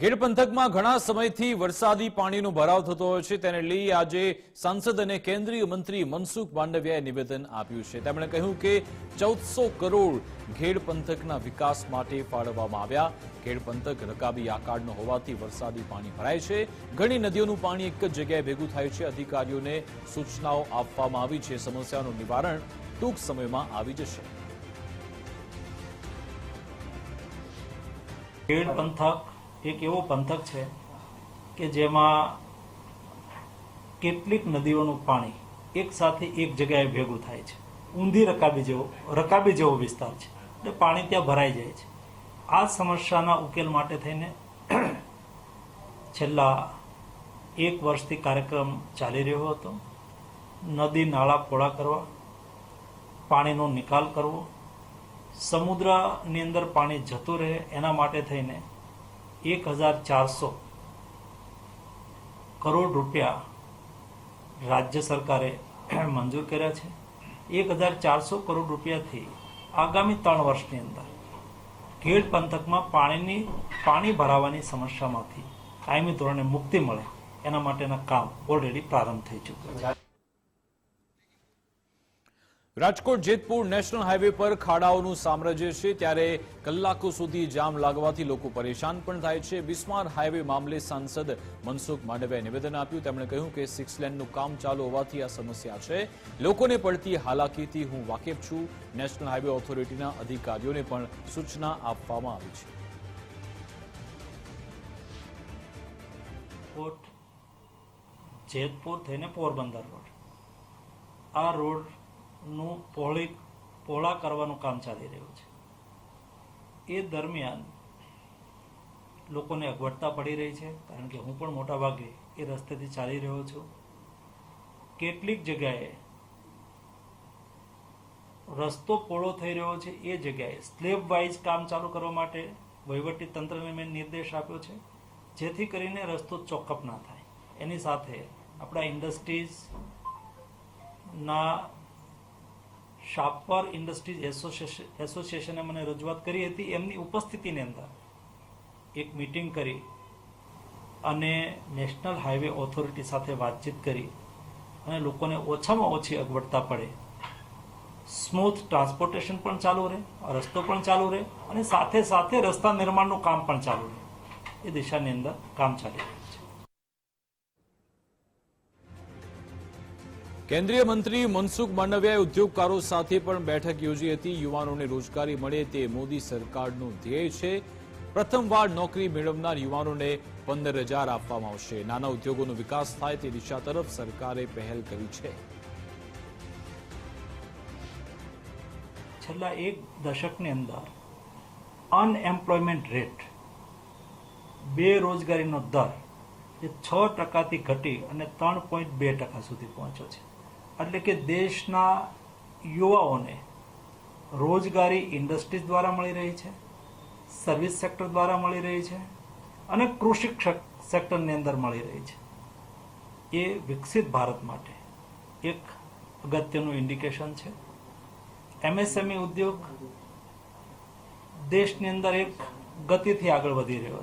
ગીર પંથકમાં ઘણા સમયથી વરસાદી પાણીનો ભરાવ થતો હોય છે. તેને લઈ આજે સાંસદ અને કેન્દ્રીય મંત્રી મનસુખ માંડવિયાએ નિવેદન આપ્યું છે. તેમણે કહ્યું કે ચૌદસો કરોડ ઘેડ પંથકના વિકાસ માટે ફાળવવામાં આવ્યા. ઘેડ પંથક રકાબી આકારનો હોવાથી વરસાદી પાણી ભરાય છે. ઘણી નદીઓનું પાણી એક જ જગ્યાએ ભેગું થાય છે. અધિકારીઓને સૂચનાઓ આપવામાં આવી છે. સમસ્યાનું નિવારણ ટૂંક સમયમાં આવી જશે. ખેડ પંથક એક એવો પંથક છે કે જેમાં કેટલીક નદીઓનું પાણી એક સાથે એક જગ્યાએ ભેગું થાય છે. ઊંધી રકાબી જેવો રકાબી જેવો વિસ્તાર છે. એટલે પાણી ત્યાં ભરાઈ જાય છે. આ સમસ્યાના ઉકેલ માટે થઈને છેલ્લા એક વર્ષથી કાર્યક્રમ ચાલી રહ્યો હતો. નદી નાળા પોળા કરવા, પાણીનો નિકાલ કરવો, સમુદ્રની અંદર પાણી જતું રહે એના માટે થઈને એક હજાર ચારસો કરોડ રૂપિયા રાજ્ય સરકારે મંજૂર કર્યા છે. એક હજાર ચારસો કરોડ રૂપિયાથી આગામી ત્રણ વર્ષની અંદર ખેડ પંથકમાં પાણીની, પાણી ભરાવાની સમસ્યામાંથી કાયમી ધોરણે મુક્તિ મળે એના માટેના કામ ઓલરેડી પ્રારંભ થઈ ચૂક્યું છે. રાજકોટ જેતપુર નેશનલ હાઈવે પર ખાડાઓનું સામ્રાજ્ય છે, ત્યારે કલાકો સુધી જામ લાગવાથી લોકો પરેશાન પણ થાય છે. બિસ્માર હાઈવે મામલે સાંસદ મનસુખ માંડવિયાએ નિવેદન આપ્યું. તેમણે કહ્યું કે સિક્સ લેનનું કામ ચાલુ હોવાથી આ સમસ્યા છે. લોકોને પડતી હાલાકીથી હું વાકેફ છું. નેશનલ હાઈવે ઓથોરિટીના અધિકારીઓને પણ સૂચના આપવામાં આવી છે. પોરબંદર રોડ. આ રોડનું પહોળી પહોળા કરવાનું કામ ચાલી રહ્યું છે. એ દરમિયાન લોકોને અગવડતા પડી રહી છે, કારણ કે હું પણ મોટા ભાગે એ રસ્તેથી ચાલી રહ્યો છું. કેટલીક જગ્યાએ રસ્તો પહોળો થઈ રહ્યો છે, એ જગ્યાએ સ્લેબ વાઇઝ કામ ચાલુ કરવા માટે વહીવટી તંત્રને મેં નિર્દેશ આપ્યો છે, જેથી કરીને રસ્તો ચોકઅપ ના થાય. એની સાથે આપણા ઇન્ડસ્ટ્રીઝ ના શાપર ઇન્ડસ્ટ્રીઝ એસોસિએશન એસોસિએશને મને રજૂઆત કરી હતી. એમની ઉપસ્થિતિની અંદર એક મિટિંગ કરી અને નેશનલ હાઈવે ઓથોરિટી સાથે વાતચીત કરી અને લોકોને ઓછામાં ઓછી અગવડતા પડે. સ્મૂથ ટ્રાન્સપોર્ટેશન પણ ચાલુ રહે, રસ્તો પણ ચાલુ રહે અને સાથે સાથે રસ્તા નિર્માણનું કામ પણ ચાલુ રહે. એ દિશાની અંદર કામ ચાલી રહ્યું કેન્દ્રીય મંત્રી મનસુખ માંડવિયાએ ઉદ્યોગકારો સાથે પણ બેઠક યોજી હતી. યુવાનોને રોજગારી મળે તે મોદી સરકારનું ધ્યેય છે. પ્રથમવાર નોકરી મેળવનાર યુવાનોને પંદર હજાર આપવામાં આવશે. નાના ઉદ્યોગોનો વિકાસ થાય તે દિશા તરફ સરકારે પહેલ કરી છે. છેલ્લા એક દશકની અંદર અનએમ્પ્લોયમેન્ટ રેટ બેરોજગારીનો દર એ છ ટકાથી ઘટી અને ત્રણ પોઈન્ટ બે ટકા સુધી પહોંચ્યો છે. એટલે કે દેશના યુવાઓને રોજગારી ઇન્ડસ્ટ્રીઝ દ્વારા મળી રહી છે, સર્વિસ સેક્ટર દ્વારા મળી રહી છે અને કૃષિ સેક્ટરની અંદર મળી રહી છે. એ વિકસિત ભારત માટે એક અગત્યનું ઇન્ડિકેશન છે. એમએસએમઈ ઉદ્યોગ દેશની અંદર એક ગતિથી આગળ વધી રહ્યો